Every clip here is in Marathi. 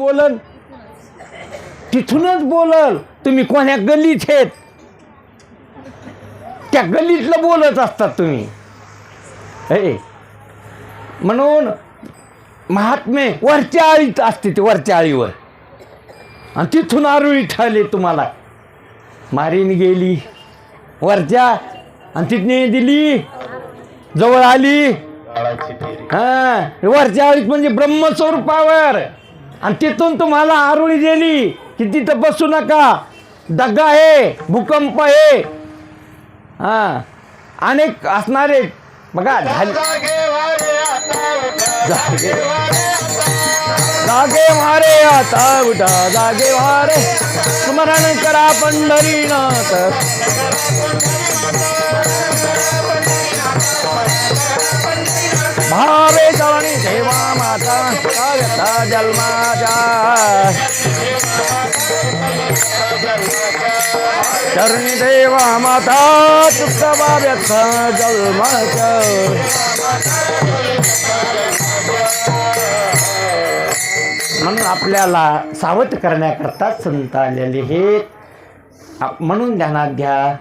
बोलल? तिथूनच बोलल तुम्ही कोण्या गल्लीत आहेत? त्या गल्लीतलं बोलत असतात तुम्ही. हे म्हणून महात्मे वरच्या आळीत असते ते वरच्या आळीवर. आणि तिथून आरुळी ठरले तुम्हाला. मारीन गेली वरच्या आणि तिथने दिली जवळ आली. हा वरच्या आळीत म्हणजे ब्रह्मस्वरूपावर. आणि तिथून तुम्हाला आरुळी दिली की तिथं बसू नका. दगा आहे भूकंप आहे. हा. अनेक असणारे बघा झाले जागे जागे मारे आता उठा जागे मारे स्मरण करा पंढरीनाथ. काव्यता चरणी देवा माता तुझा व्यथ जन्माच्या म्हणून आपल्याला सावध करण्याकरता संत आलेले हे म्हणून ध्यानात घ्या.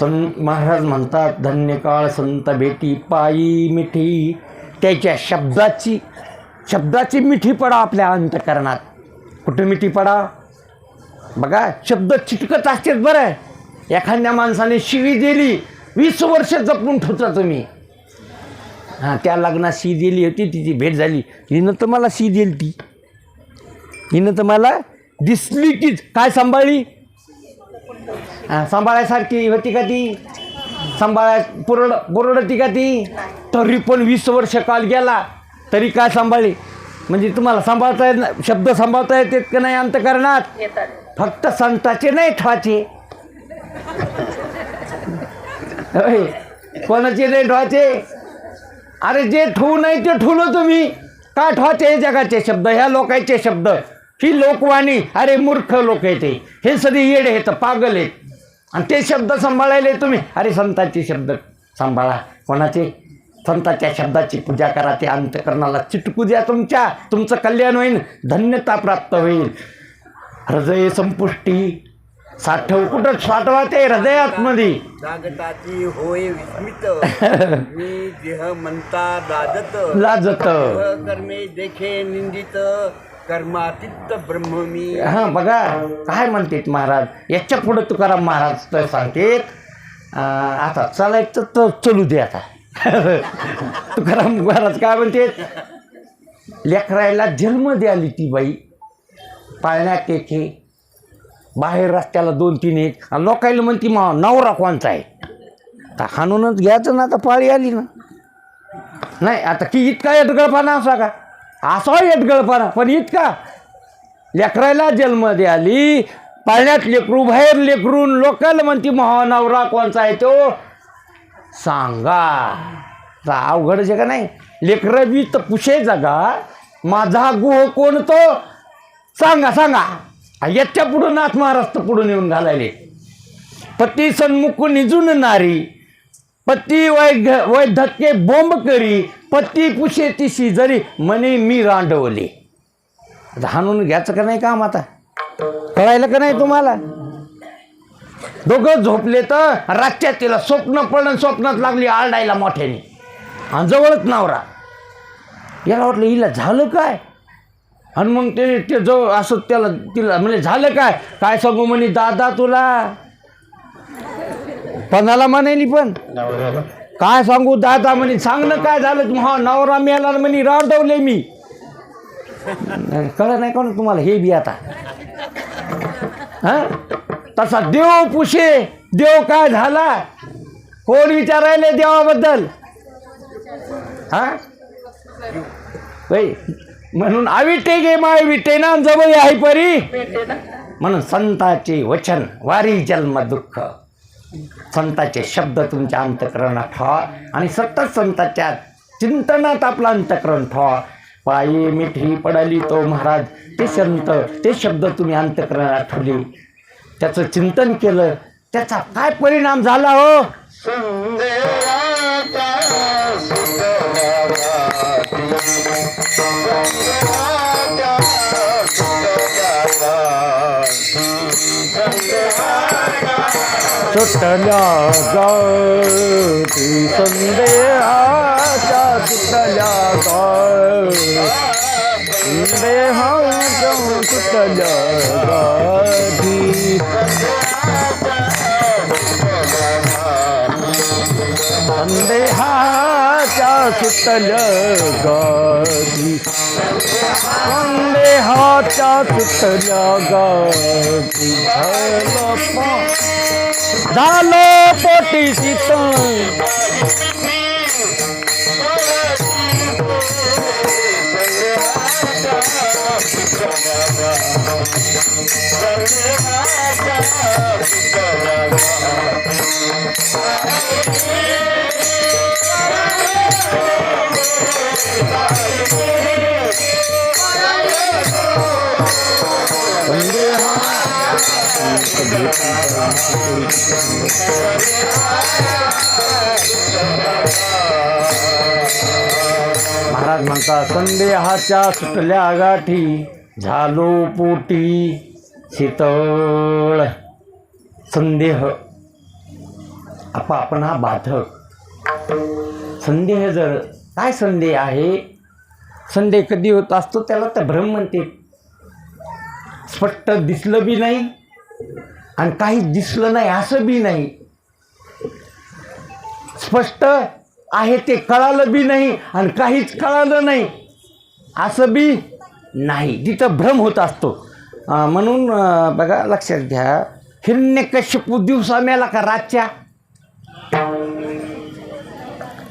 संत महाराज म्हणतात धन्यकाळ संत भेटी पायी मिठी. त्याच्या शब्दाची शब्दाची मिठी पडा आपल्या अंतकरणात. कुठे मिठी पडा? बघा शब्द चिटकत असतात बरं. एखाद्या माणसाने शिवी दिली वीस वर्ष जपून ठेवता तुम्ही. हां त्या लग्नात शी दिली होती तिची भेट झाली. हिनं तर मला शी दिली ती. हिनं तर मला दिसली तीच. काय सांभाळली? हां सांभाळायसारखी होती का ती? सांभाळाय पुरड पुरडती का ती? तरी पण वीस वर्ष काल गेला. तरी काय सांभाळली म्हणजे तुम्हाला सांभाळता येत नाही शब्द सांभाळता येतात का नाही अंतकरणात? फक्त संताचे नाही ठवाचे होय. कोणाचे नाही ठवाचे अरे जे ठेवू नाही ते ठेवलं तुम्ही. का ठेवाचे हे जगाचे शब्द ह्या लोकांचे शब्द? ही लोकवाणी अरे मूर्ख लोक आहे ते हे सगळे येडे आहेत पागल आहेत. आणि ते शब्द सांभाळायले तुम्ही. अरे संतांचे शब्द सांभाळा. कोणाचे? संतांच्या शब्दाची पूजा करा ते अंतकरणाला चिटकू द्या तुमच्या. तुमचं कल्याण होईल धन्यता प्राप्त होईल. हृदय संपुष्टी साठव. कुठं साठवा ते हृदयातमध्ये? जागताची होय विस्मित. मी देह म्हणता लाजत. लाजत. कर्मे देखे निंदित. कर्मातीत ब्रह्म मी. हां बघा काय म्हणतेत महाराज? याच्या पुढं तुकाराम महाराज तर सांगतेत आता चालायचं तर चलू दे आता. तुकाराम महाराज काय म्हणते? लेकरायला जन्म द्याली ती बाई. पाळण्यात येते बाहेर रस्त्याला दोन तीन एक. आणि लोकायला म्हणती मा नवरा कोणचा आहे? तर हाणूनच घ्यायचं ना आता पाळी आली ना. नाही आता की इतका येटगळपणा असा का? असा येटगळपणा पण इतका. लेकरायला जन्म द्याली पाळण्यात लेकरू बाहेर लेकरून लोकांना म्हणती महानवरा कोणचा आहे तो? सांगा. तर अवघड जे का नाही? लेकरं बी तर पुशे जागा. माझा गुह कोण तो? सांगा सांगा. याच्या पुढं नाथ महाराष्ट्र पुढून येऊन घालायले. पती सन्मुख निजून नारी. पती वैध वैधक्य बोंब करी. पती पुशे तिशी जरी म्हणे मी रांडवले. हाणून घ्यायचं का नाही काम आता? कळायला का नाही तुम्हाला? दोघं झोपले तर रातच्या तिला स्वप्न पडलं स्वप्नात लागली आरडायला मोठ्याने. आणि जवळच नवरा. याला वाटलं हिला झालं काय? आणि मग ते ते जो असं त्याला तिला म्हणजे झालं काय? काय सांगू म्हणे दादा तुला. पणाला म्हणाली पण. काय सांगू दादा म्हणे सांग ना काय झालं हा नवरा मेला म्हणे राडवले मी. कळलं नाही का ना तुम्हाला हे बी आता. हा? तसा देव पुशे देव काय झाला? कोण विचारायले देवाबद्दल? हा? म्हणून आविटे गे माय विटे ना जवळ आहे परी. म्हणून संताचे वचन वारी जन्म दुःख. संताचे शब्द तुमच्या अंतकरणात ठेवा आणि सतत संताच्या चिंतनात आपलं अंतकरण ठेवा. पायी मिठी पडली तो महाराज ते संत ते शब्द तुम्ही अंतकरणात ठेवले. त्याचं चिंतन केलं त्याचा काय परिणाम झाला हो? सुटल्या गाती संदेहाच्या सुटल्या गाती संदेहाच्या सुटल्या गाती संदेहाच्या सुटल्या गाठी संदेहाच्या सुटल्या गाठी झालं पा- झालं पोटी महाराज म्हणतात संदेहाच्या सुटल्या गाठी झालो पोटी शीतळ. संदेह. आपा आपण हा बाधक. संदेह जर काय संदेह आहे? संदेह कधी होत असतो त्याला तर भ्रम म्हणते. स्पष्ट दिसलं बी नाही आणि काही दिसलं नाही असं बी नाही. स्पष्ट आहे ते कळालं बी नाही आणि काहीच कळालं नाही असं बी नाही. तिथं भ्रम होत असतो. म्हणून बघा लक्षात घ्या. हिरण्यकश्यपू दिवसा मेला का रातच्या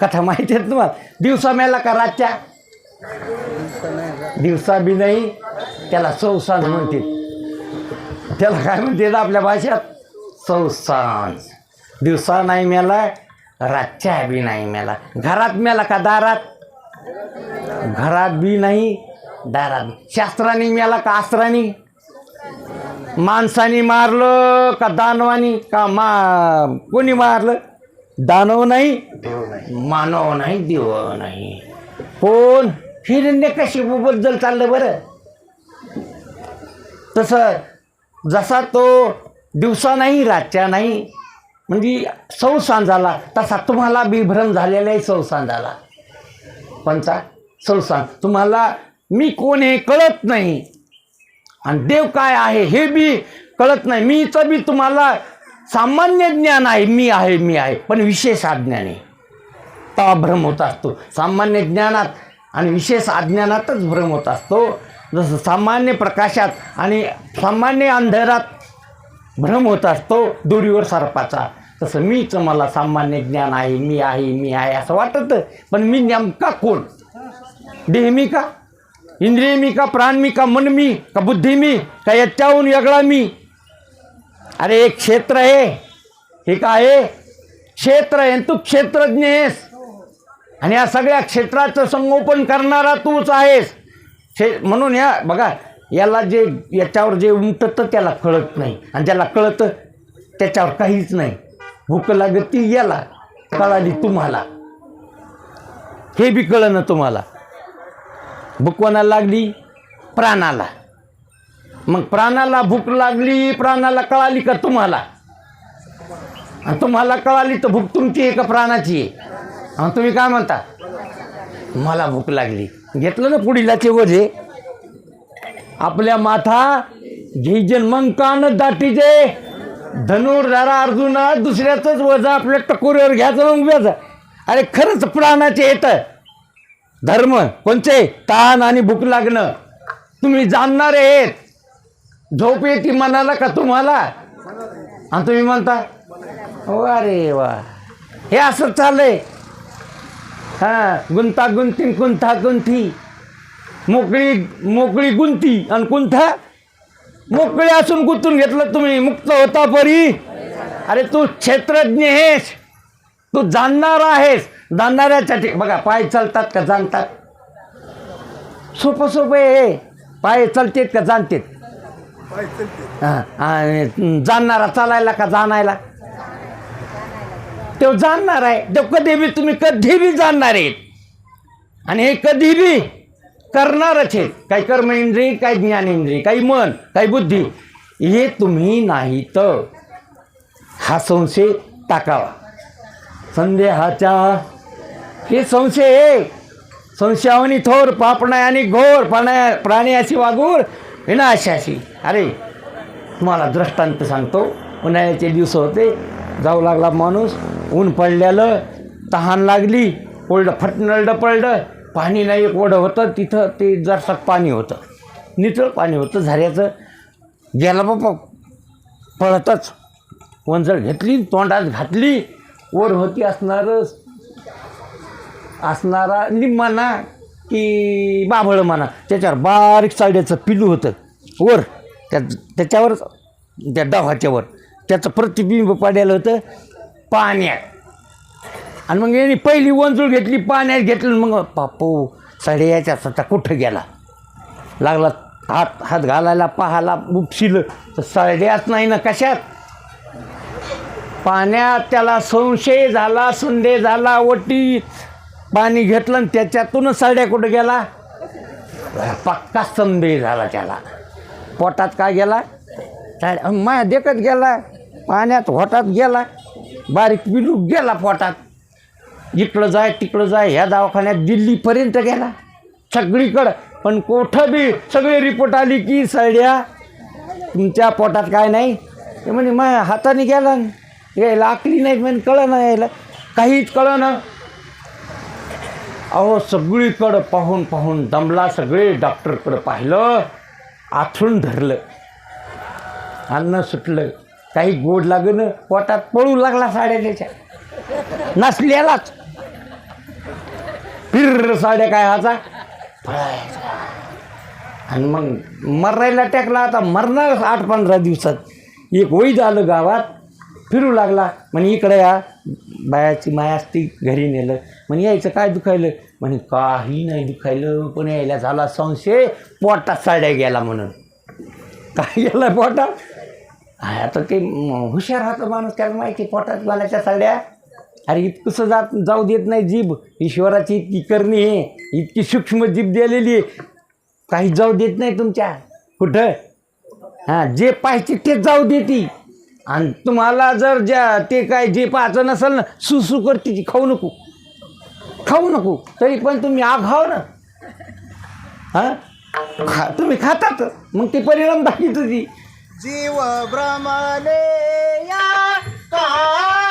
कथा माहिती आहे तुम्हाला? दिवसा मेला का रातच्या? दिवसा बी नाही त्याला सौसांज म्हणतील. त्याला काय म्हणते आपल्या भाषेत? सौसांज दिवसा नाही मेला रातच्या बी नाही मेला. घरात मेला का दारात? घरात बी नाही दारात. शास्त्राने मेला का अस्त्राने? माणसानी मारलं का दानवानी? का मा कोणी मारलं? दानव नाही मानव नाही देव नाही. कोण हिरण्य कशिपूबद्दल चाललं बरं. तसं जसा तो दिवसा नाही रातच्या नाही म्हणजे सौसांजाला तसा तुम्हाला बिभ्रम झालेला आहे सौसांजाला पंचा सौसांज तुम्हाला मी कोण हे कळत नाही. आणि देव काय आहे हे बी कळत नाही. मीचं बी तुम्हाला सामान्य ज्ञान आहे मी आहे मी आहे पण विशेष अज्ञाने आहे. तेव्हा भ्रम होत असतो. सामान्य ज्ञानात आणि विशेष अज्ञानातच भ्रम होत असतो. जसं सामान्य प्रकाशात आणि सामान्य अंधारात भ्रम होत असतो दोरीवर सरपाचा. तसं मीच मला सामान्य ज्ञान आहे मी आहे मी आहे असं वाटतं. पण मी नेमका कोण? देहमी का? इंद्रिय मी का? प्राण मी का? मन मी का? बुद्धी मी का? याच्याहून वेगळा मी? अरे एक क्षेत्र आहे. हे काय आहे? क्षेत्र आहे तू क्षेत्रज्ञ आहेस. आणि या सगळ्या क्षेत्राचं संगोपन करणारा तूच आहेस. क्षे म्हणून या बघा याला जे याच्यावर जे उमटतं त्याला कळत नाही. आणि ज्याला कळतं त्याच्यावर काहीच नाही. भूक लागत ती याला कळाली तुम्हाला. हे बी कळणं तुम्हाला. भूकवाना लागली? प्राणाला. मग प्राणाला भूक लागली प्राणाला कळाली का तुम्हाला? तुम्हाला कळाली तर भूक तुमची आहे का प्राणाची आहे? तुम्ही काय म्हणता? मला भूक लागली. घेतलं ना पुढीलाचे वजे? आपल्या माथा घेजन मग कान दाटीजे. धनुर्धारा अर्जुना दुसऱ्याचंच वजा आपल्या टकोरीवर घ्यायचं मग उभ्याचं अरे खरंच प्राणाचे येतं धर्म कोणचे? ताण आणि भूक लागणं. तुम्ही जाणणार आहेत. झोप येते मनाला का तुम्हाला? आणि तुम्ही म्हणता अरे वा हे असं चाललंय. हां गुंतागुंती गुंतागुंती मोकळी मोकळी गुंती आणि कुंथा. मोकळी असून गुंतून घेतलं तुम्ही मुक्त होता परी. अरे तू क्षेत्रज्ञ आहेस. तू जाणणार आहेस. जाणणाऱ्याच्या ठिक बघा पाय चालतात का जाणतात? सोपं सोपं आहे. हे. पाय चालतेत का जाणतेत? हां आणि जाणणारा चालायला का जाणायला? तो जाणणार आहे. तो कधी बी तुम्ही कधी बी जाणणार आहेत. आणि हे कधी बी करणारच आहेत. काही कर्म इंद्रिय काही ज्ञानेंद्रिय काही मन काही बुद्धी. हे तुम्ही नाही तर हा संशय टाकावा. संदेहाचा हे संशय आहे. संशयावनी थोर पापणाय आणि घोर प्राणा प्राणी अशी वागूर हे ना अशी अशी अरे तुम्हाला दृष्टांत सांगतो. उन्हाळ्याचे दिवस होते. जाऊ लागला माणूस. ऊन पडल्यालं तहान लागली. ओल्ड फटनळडं पडलं. पाणी नाही एक ओढं होतं. तिथं ते जरसं पाणी होतं. नितळ पाणी होतं. झऱ्याचं. गेला बाबा. पळतच. वंजळ घेतली तोंडात घातली. वर होती असणारं असणारा निम्माना. की बाभळं म्हणा त्याच्यावर बारीक साड्याचं पिलू होतं. वर त्या त्याच्यावर त्या डव्हाच्यावर त्याचं प्रतिबिंब पडलेलं होतं पाण्यात. आणि मग यांनी पहिली वंजूळ घेतली पाण्यात घेतलं मग पापू साड्याच्या सत्ता कुठं गेला? लागला हात हात घालायला पाहायला उपशिलं. तर साड्याच नाही ना कशात? पाण्यात त्याला संशय झाला संदेह झाला वटी पाणी घेतलं आणि त्याच्यातूनच साड्या कुठं गेला? पक्का संदेह झाला त्याला. पोटात काय गेला? साड्या माया देखत गेला पाण्यात होटात गेला बारीक पिलू गेला पोटात. इकडं जाय तिकडं जाय ह्या दवाखान्यात दिल्लीपर्यंत गेला. सगळीकडं. पण कोठं बी सगळे रिपोर्ट आली की सड्या तुमच्या पोटात काय नाही? ते म्हणे माझ्या हाताने गेला यायला आकली नाही म्हणे कळं ना यायला. काहीच कळं ना अहो सगळीकडं पाहून पाहून दमला सगळे डॉक्टरकडं पाहिलं आथरून धरलं. अन्न सुटलं काही गोड लागणं पोटात पळू लागला साड्या त्याच्या. नसलेलाच फिर साड्या काय हाचा पळायचा. आणि मग मरायला टाकला आता मरणार आठ पंधरा दिवसात. एक वैद आलं गावात फिरू लागला. म्हणे इकडे या बायाची माया असती घरी नेलं. म्हणे यायचं काय दुखायलं? म्हणे काही नाही दुखायलं पण यायला झाला संशय पोटात साड्या गेला म्हणून. काय गेला पोटात? आता ते हुशार राहतं माणूस त्याला माहिती पोटात घालायच्या साड्या. अरे इतकंसं जात जाऊ देत नाही जीभ. ईश्वराची इतकी करणी आहे इतकी सूक्ष्म जीभ दिलेली आहे. काही जाऊ देत नाही तुमच्या. कुठं? हां जे पाहिजे तेच जाऊ देती. आणि तुम्हाला जर ज्या ते काय जे पाहायचं नसेल ना सुसू करते ती खाऊ नको. खाऊ नको. तरी पण तुम्ही आघाव ना. हां? खा तुम्ही खातात. मग ते परिणाम दाखवत तुझी. जीव भ्रमले या का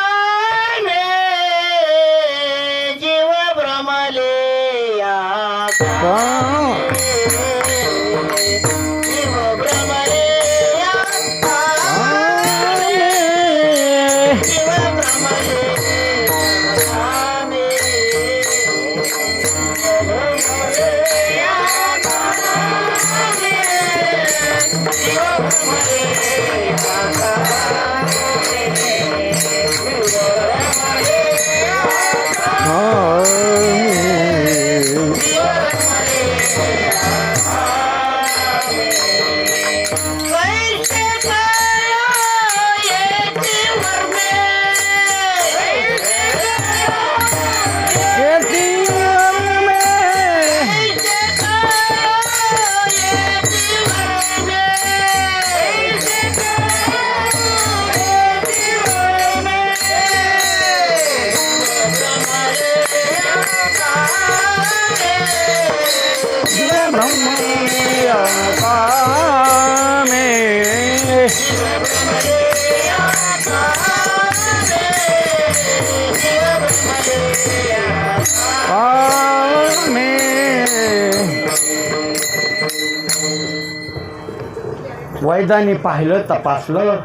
वैदाने पाहिलं तपासलं.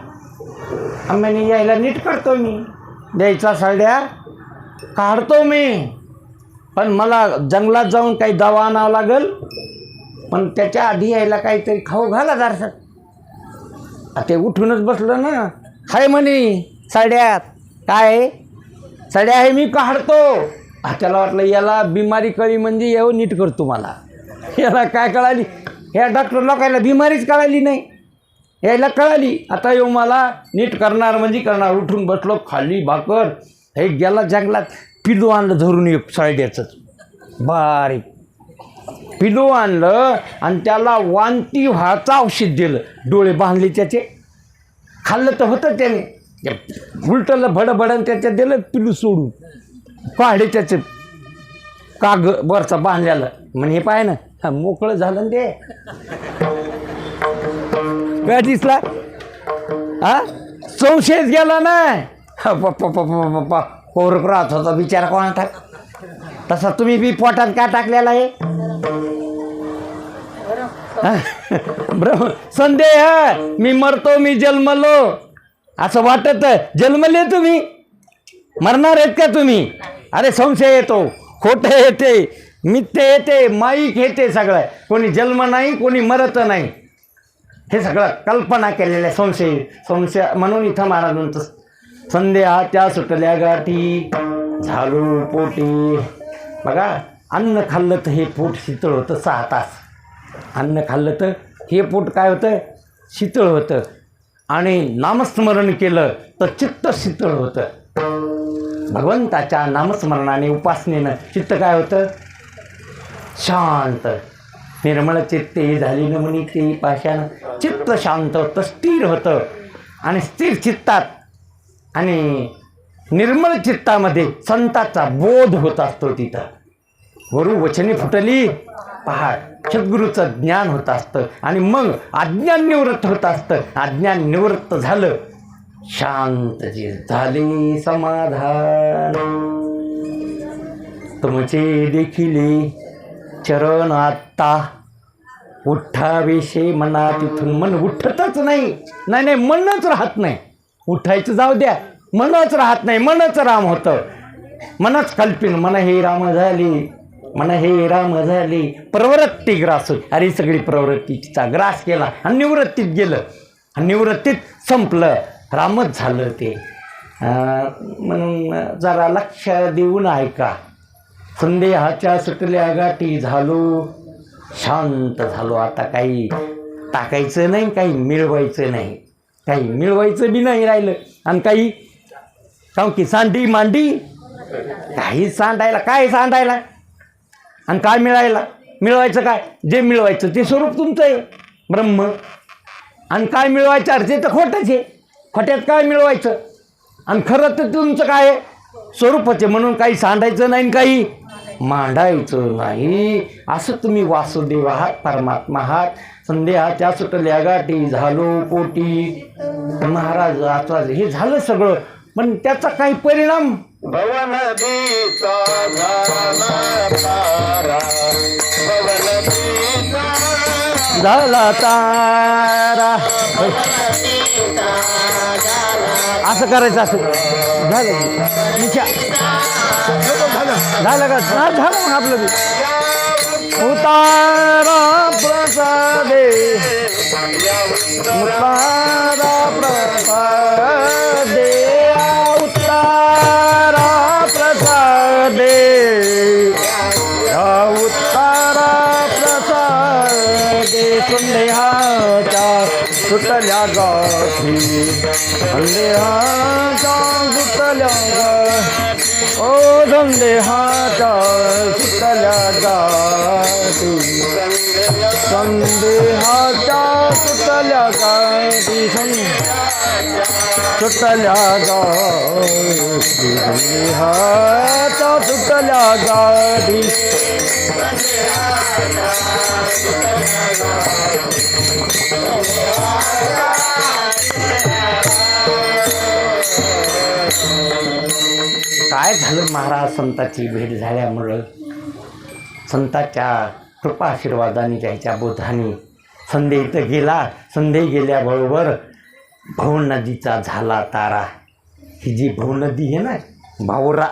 आम्ही यायला नीट करतो मी. द्यायचा साड्या काढतो मी. पण मला जंगलात जाऊन काही दवा आणावं लागेल. पण त्याच्या आधी यायला काहीतरी खाऊ घाला जरसं. ते उठूनच बसलं ना. हाय म्हणे साड्यात काय साड्या आहे मी काढतो. आ, त्याला वाटलं याला बिमारी कळी म्हणजे येऊ नीट करतो मला. याला काय कळाली? ह्या डॉक्टर लोकांना बिमारीच कळाली नाही. यायला कळाली. आता येऊ मला नीट करणार म्हणजे करणार. उठून बसलो खाली भाकर. हे गेला जंगलात पिदू आणलं धरून ये सायड्याचंच बारीक. पिदू आणलं आणि त्याला वांती व्हायचं औषध दिलं. डोळे बांधले त्याचे. खाल्लं तर होतं त्याने. उलटलं भडभडन त्याच्या दिलं पिलू सोडून. काढे त्याचं. काग वरचा बांधलेलं. म्हणे हे पाय ना हा मोकळं झालं ते. काय दिसला? हा? संशयच गेला ना पप्पा पप्पा पप्पा प- कोरक राहत होता बिचारा कोणा टाक तसा तुम्ही बी पोटात का टाकलेला आहे? हा? संदेह मी मरतो मी जन्मलो. असं वाटत जन्मले तुम्ही? मरणार आहेत का तुम्ही? अरे संशय येतो. खोटं येते मिथ्य येते माईक येते सगळं. कोणी जन्म नाही कोणी मरत नाही. हे सगळं कल्पना केलेल्या संशय संशय म्हणून इथं महाराज म्हणतो संध्याच्या सुटल्या गाठी झाडू पोटी. बघा अन्न खाल्लं तर हे पोट शीतळ होतं सहा तास. अन्न खाल्लं तर हे पोट काय होतं? शीतळ होतं. आणि नामस्मरण केलं तर चित्त शीतळ होतं. भगवंताच्या नामस्मरणाने उपासनेनं चित्त काय होतं? शांत. निर्मळ चित्ते झाली नमुनी ते पाशान चित्त शांत होतं स्थिर होतं. आणि स्थिर चित्तात आणि निर्मळ चित्तामध्ये संताचा बोध होत असतो तिथं. वरू वचने फुटली पहाड सद्गुरूचं ज्ञान होत असतं. आणि मग अज्ञान निवृत्त होत असतं. अज्ञान निवृत्त झालं शांत जे झाले समाधान. तुमचे देखील चरण आत्ता उठाविषयी म्हणा तिथून. मन उठतच नाही. नाही नाही मनच राहत नाही. उठायचं जाऊ द्या. मनच राहत नाही. मनच राम होतं. मनच कल्पिन. मन हे राम झाली. मन हे राम झाली. प्रवृत्ती ग्रास अरे सगळी प्रवृत्तीचा ग्रास केला आणि निवृत्तीत गेलं. आणि निवृत्तीत संपलं. रामच झालं ते. म्हणून जरा लक्ष देऊन ऐका. संदेहाच्या सुटल्या गाठी झालो. शांत झालो आता काही. टाकायचं नाही काही मिळवायचं नाही. काही मिळवायचं बी नाही राहिलं. आणि काही काऊ की सांडी मांडी? काही सांडायला काय सांडायला? आणि काय मिळायला? मिळवायचं काय? जे मिळवायचं ते स्वरूप तुमचं आहे. ब्रह्म. आणि काय मिळवायचं? अर्थे तर खोटंच आहे. खोट्यात काय मिळवायचं? आणि खरं तर तुमचं काय आहे? स्वरूपच आहे. म्हणून काही सांडायचं नाही आणि काही मांडायचं नाही. असं तुम्ही वासुदेव आहात परमात्मा आहात. संध्याच्या सुटल्या गाठी झालो पोटी. महाराज आता हे झालं सगळं पण त्याचा काही परिणाम? झाला तारा. असं करायचं असं झालं की. निशा. झालं का? झालं मग आपलं बी. उतारा प्रसादे. उतारा प्रसादे. उतारा प्रसादे. उतारा उत्तारा प्रसादे. संदेहाच्या सुटल्या गा संदेहाच्या सुटल्या गा ओ संदेहाच्या सुटल्या गाठी संदेहाच्या सुटल्या गाठी सुटल्या गाठी संदेहाच्या सुटल्या गाठी काय झालं महाराज संताची भेट झाल्यामुळं? संताच्या कृपा आशीर्वादाने त्याच्या बोधाने संधे इथं गेला. संधे गेल्याबरोबर भाऊ नदीचा झाला तारा. ही जी भाऊ नदी आहे ना भावरा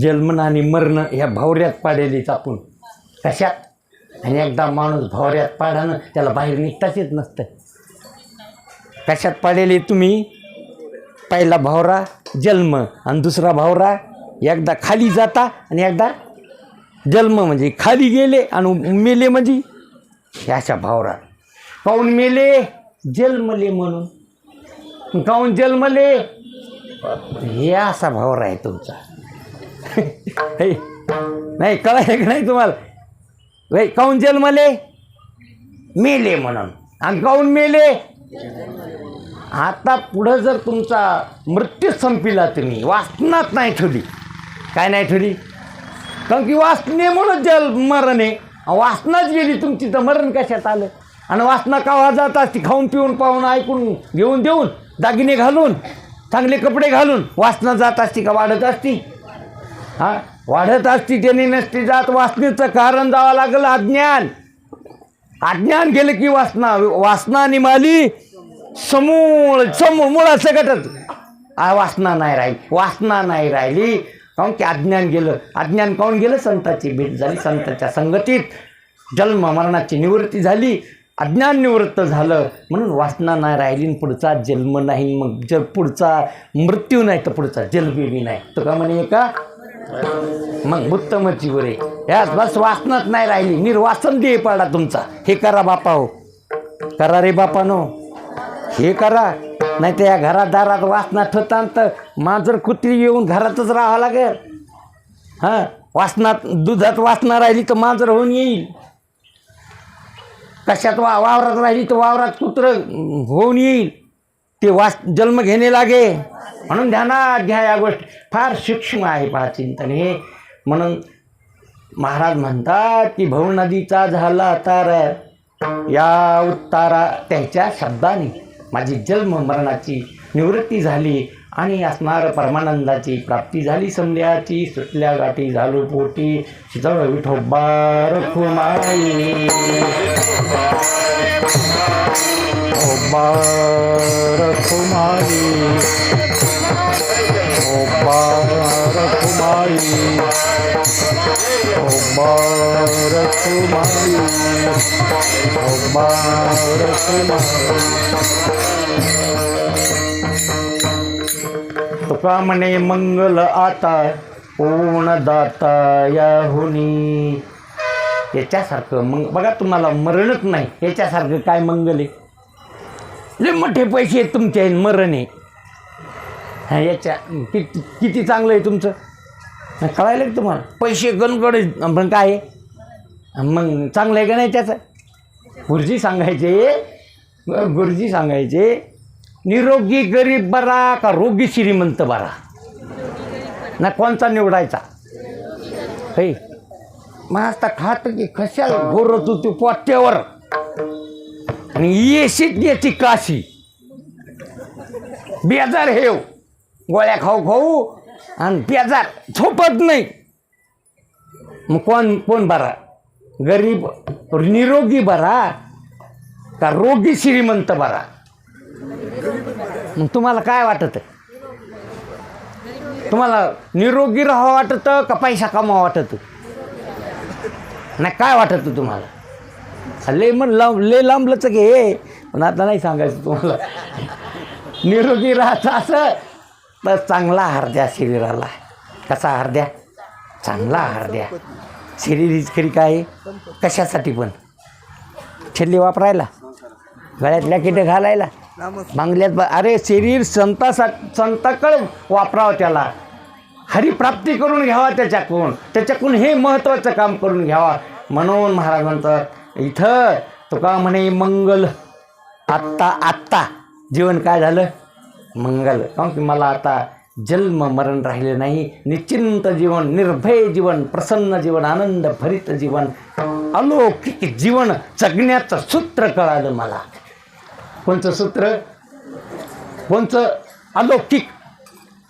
जन्मन आणि मरण ह्या भावऱ्यात पाडेलीच आपण. कशात? आणि एकदा माणूस भावऱ्यात पाडानं त्याला बाहेर निघताच येत नसतं. कशात पाडेली तुम्ही? पहिला भावरा जन्म आणि दुसरा भावरा एकदा खाली जाता आणि एकदा जन्म म्हणजे खाली गेले आणि मेले म्हणजे ह्याच्या अशा भावरा. काऊन मेले जन्मले म्हणून. काऊन जन्मले हे असा भावरा आहे तुमचा. हे, नाही कळाय का नाही तुम्हाला? वै काऊन जन्मले? मेले म्हणून. आणि काऊन मेले? आता पुढं जर तुमचा मृत्यू संपिला तुम्ही वाचनात नाही ठेवली. काय नाही ठेवली? कारण की वासनेमुळं जल मरण. आहे वासनाच गेली तुमची तर मरण कशात आलं? आणि वासना कावा जात असती खाऊन पिऊन पाहून ऐकून घेऊन देऊन दागिने घालून चांगले कपडे घालून वासना जात असती का वाढत असती? हां? वाढत असती त्याने नसती जात वासनेचं कारण जावं लागलं अज्ञान. अज्ञान गेलं की वासना वासना निमाली. समूळ समूळ मुळा सकटच आ वासना नाही राहिली वासना नाही राहिली. काऊन की अज्ञान गेलं? अज्ञान काऊन गेलं? संताची भेट झाली संताच्या संगतीत. जन्म मरणाची निवृत्ती झाली अज्ञान निवृत्त झालं. म्हणून वासना नाही राहिली पुढचा जन्म नाही. मग जर पुढचा मृत्यू नाही तर पुढचा जन्मही नाही. तो का म्हणे का मग उत्तमची बरे याच बस वासनात नाही राहिली. निर्वासन दे पाडा तुमचा. हे करा बापा हो. करा रे बापानो. हे करा नाही तर या घरात दारात वासना ठेवताना तर मांजर कुत्री येऊन घरातच राहावं लागेल. हां वासनात दुधात वासना राहिली तर मांजर होऊन येईल. कशात वा वावरात राहिली तर वावरात कुत्र होऊन येईल. ते वास जन्म घेणे लागे. म्हणून ध्यानात घ्या या गोष्टी फार सूक्ष्म आहे पहा चिंतन. हे म्हणून महाराज म्हणतात की भव नदीचा झाला तार. या उत्तारा त्याच्या शब्दाने. माझी जन्म मरणाची निवृत्ती झाली आणि असणार परमानंदाची प्राप्ती झाली. संध्याची सुटल्या गाठी झालो पोटी. जळ विठोबार खुमाई ओबार खुमाई ओबार तुका म्हणे मंगल आता पूर्ण दाता याहुनी. याच्यासारखं मग बघा तुम्हाला मरणच नाही याच्यासारखं काय मंगल आहे? लय मोठे पैसे आहेत तुमचे आणि मरण आहे. याच्या किती किती चांगलं आहे तुमचं? कळायलं की तुम्हाला? पैसे गणगड पण काय? आहे मग चांगलं आहे का नाही त्याचं? गुरुजी सांगायचे गुरुजी सांगायचे निरोगी गरीब बरा का रोगी श्रीमंत बरा? ना कोणचा निवडायचा? हे मग आता खात की कशाला गोरत होती पोट्यावर? आणि येशीत याची काशी? बेजार हेव हो. गोळ्या खाऊ खाऊ आणि बेजार झोपत नाही. मग कोण कोण बरा? गरीब निरोगी बरा का रोगी श्रीमंत बरा? मग तुम्हाला काय वाटत? तुम्हाला निरोगी राहावं वाटतं का पैसा कमावा वाटत? नाही काय वाटत तुम्हाला? लय मग लांब लय लांबलंच घे पण आता नाही सांगायचं तुम्हाला. निरोगी राहायचं असं तर चांगला आहार द्या शरीराला. कसा आहार द्या? चांगला आहार द्या. शरीर हीच खरी काय? कशासाठी पण. छल्ली वापरायला. गळ्यातल्या किटे घालायला. बांगल्यात ब- अरे शरीर संतासा संताकडे वापरावं त्याला. हरिप्राप्ती करून घ्यावा त्याच्याकडून. त्याच्याकडून हे महत्त्वाचं काम करून घ्यावा. म्हणून महाराज म्हणतात इथं तुका म्हणे मंगल. आत्ता आत्ता. जीवन काय झालं? मंगल. काऊन की मला आता जन्म मरण राहिले नाही. निश्चिंत जीवन निर्भय जीवन प्रसन्न जीवन आनंद भरित जीवन अलौकिक जीवन जगण्याचं सूत्र कळालं मला. कोणचं सूत्र? कोणचं? अलौकिक.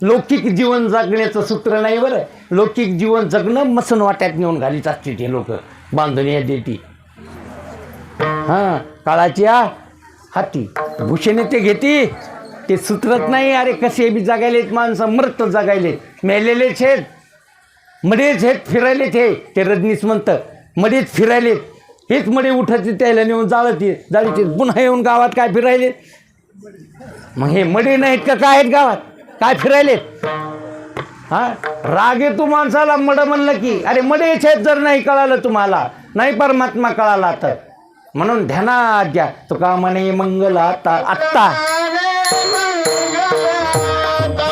लौकिक जीवन जगण्याचं सूत्र नाही बरं. लौकिक जीवन जगणं मसन वाट्यात नेऊन घालीत असते ते लोक. बांधून या देती हां काळाची आ हाती. भूषणे ते घेती. ते सुधरत नाही. अरे कसे बी जगायलेत माणसं मृत जगायलेत. मेलेलेच आहेत मध्येच आहेत फिरायलेत हे. ते रजनीस म्हणतं मध्येच फिरायलेत. हेच मडे उठायचे त्याला नेऊन जाळते जाळीचे. पुन्हा येऊन गावात काय फिरायले? मग हे मडे नाहीत का? काय आहेत गावात? काय फिरायलेत? हा? राग येतो माणसाला मड म्हणलं की. अरे मडेच आहेत जर नाही कळालं तुम्हाला नाही परमात्मा कळाला तर. म्हणून ध्यानात घ्या. तुका म्हणे मंगल आता आत्ता. आता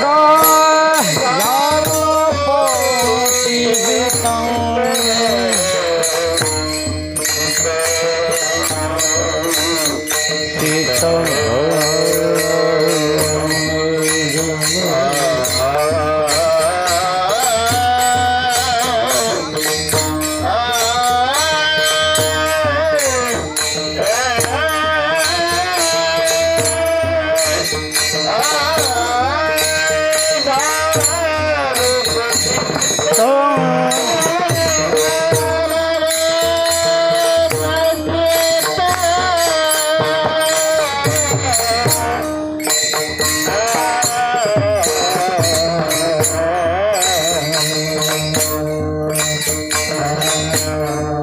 go.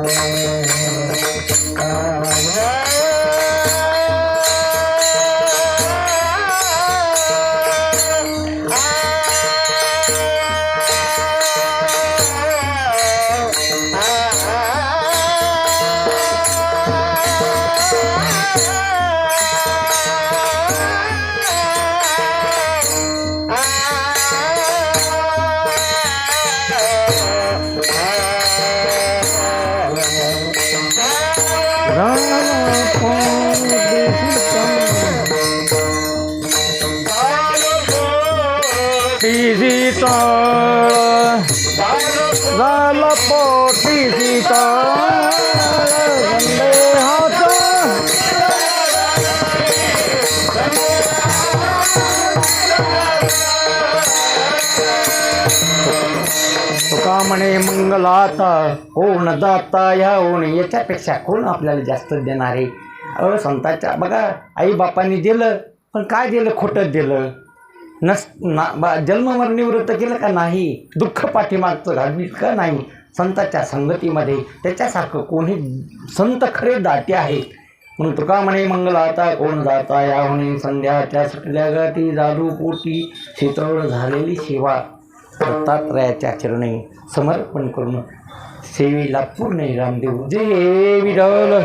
Amen. तुका म्हणे मंगलाता होऊन दाता या होऊन याच्यापेक्षा कोण आपल्याला जास्त देणार आहे? अ संतांच्या बघा आई बापांनी दिलं पण काय दिलं? खोटं दिलं. नस ना बा जन्मवर निवृत्त केलं का नाही? दुःख पाठीमागचं घालवी का नाही? संताच्या संगतीमध्ये त्याच्यासारखं कोणी संत खरे दाते आहेत. म्हणून तुका म्हणे मंगलाता कोण जाता या म्हणे संध्याच्या सगळ्या गती जादू पोटी शीतळ झालेली सेवा दत्तात्रयाच्या चरणी समर्पण करून सेवेला पूर्ण रामदेव जय विरल